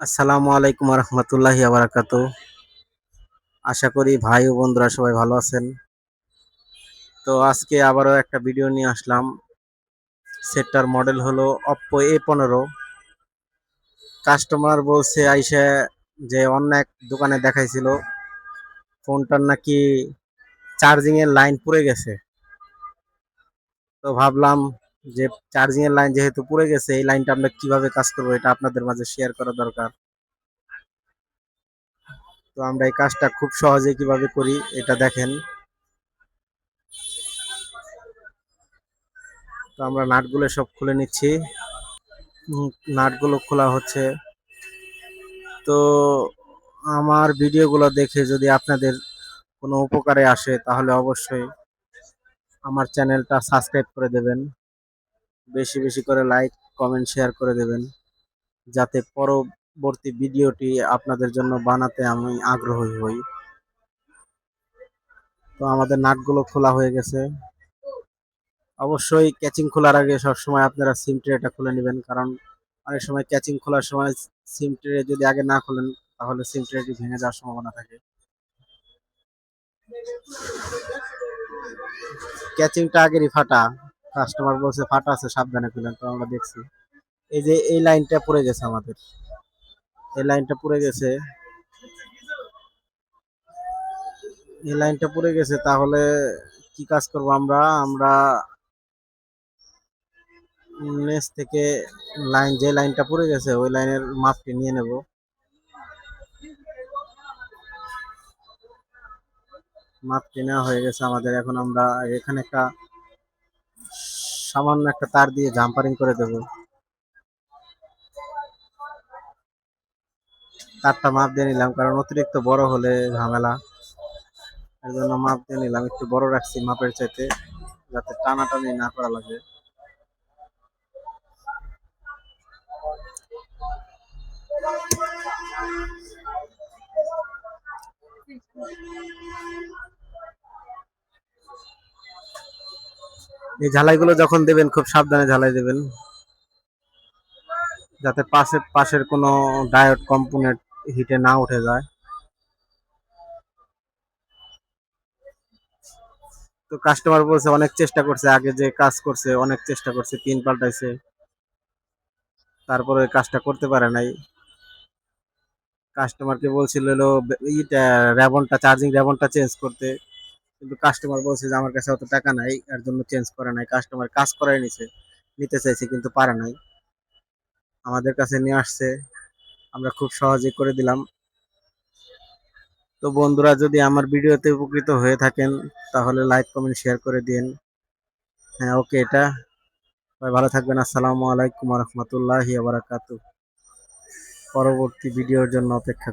আসসালামু আলাইকুম রহমতুল্লাহি আবরাকাত আশা করি ভাই ও বন্ধুরা সবাই ভালো আছেন। তো আজকে আবারও একটা ভিডিও নিয়ে আসলাম। সেটটার মডেল হলো অপ্পো এ পনেরো। কাস্টমার বলছে, আইসে যে অন্য এক দোকানে দেখাইছিল, ফোনটার নাকি চার্জিংয়ের লাইন পুড়ে গেছে। তো ভাবলাম যে চার্জিং এর লাইন যেহেতু পুড়ে গেছে, এই লাইনটা আমরা কীভাবে কাজ করব এটা আপনাদের মাঝে শেয়ার করা দরকার। তো আমরা এই কাজটা খুব সহজে কীভাবে করি এটা দেখেন। তো আমরা নাটগুলো সব খুলে নিচ্ছি। নাটগুলো খোলা হচ্ছে। তো আমার ভিডিওগুলো দেখে যদি আপনাদের কোনো উপকারে আসে তাহলে অবশ্যই আমার চ্যানেলটা সাবস্ক্রাইব করে দেবেন। বেশি বেশি করে লাইক কমেন্ট শেয়ার করে দেবেন। যাতে পরবর্তী ভিডিওটি আপনাদের জন্য বানাতে আমি আগ্রহী হই। তো আমাদের নাটগুলো খোলা হয়ে গেছে। অবশ্যই ক্যাচিং খোলার আগে সবসময় আপনারা সিম ট্রেটা খুলে নেবেন। কারণ অনেক সময় ক্যাচিং খোলার সময় সিম ট্রে যদি আগে না খোলেন, তাহলে সিম ট্রেটি ভেঙে যাওয়ার সম্ভাবনা থাকে। ক্যাচিংটা আগেরই ফাটা। কাস্টমার বলছে, ফাটা আছে, সাবধানে খুলেন। তো আমরা দেখছি। এই যে এই লাইনটা পড়ে গেছে আমাদের। এই লাইনটা পড়ে গেছে। এই লাইনটা পড়ে গেছে, তাহলে কি কাজ করব আমরা? আমরা নেস থেকে লাইন, যে লাইনটা পড়ে গেছে, ওই লাইনের মাপটি নিয়ে নেব। মাপটি নেওয়া হয়ে গেছে আমাদের। এখন আমরা এখানে একটা সামান্য একটা তার দিয়ে জাম্পারিং করে দেব। তারটা মাপ দিয়ে নিলাম, কারণ অতিরিক্ত বড় হলে ঝামেলা। এর জন্য মাপ দিয়ে নিলাম, একটু বড় রাখছি মাপের চাইতে, যাতে টানাটানি না করা লাগে। এই ঝালাইগুলো যখন দেবেন, খুব সাবধানে ঝালাই দেবেন। যাতে পাশের পাশের কোনো ডায়োড কম্পোনেন্ট হিটে না উঠে যায়। তো কাস্টমার বলছে, অনেক চেষ্টা করছে, আগে যে কাজ করছে, অনেক চেষ্টা করছে পিন পাল্টাইছে। তারপরে কাজটা করতে পারে নাই। কাস্টমারকে বলছিল ইটা র্যাবনটা, চার্জিং র্যাবনটা চেঞ্জ করতে। কিন্তু কাস্টমার বলছে যে, আমার কাছে অত টাকা নাই, এর জন্য চেঞ্জ করা নাই। কাস্টমার কাজ করাই নিছে, নিতে চাইছে কিন্তু পারে নাই। আমাদের কাছে নিয়ে আসছে, আমরা খুব সহজে করে দিলাম। তো বন্ধুরা, যদি আমার ভিডিওতে উপকৃত হয়ে থাকেন, তাহলে লাইক কমেন্ট শেয়ার করে দিন হ্যাঁ ওকে এটা। ভালো থাকবেন। আসসালামু আলাইকুম রহমতুল্লাহি আবরাকাতু পরবর্তী ভিডিওর জন্য অপেক্ষা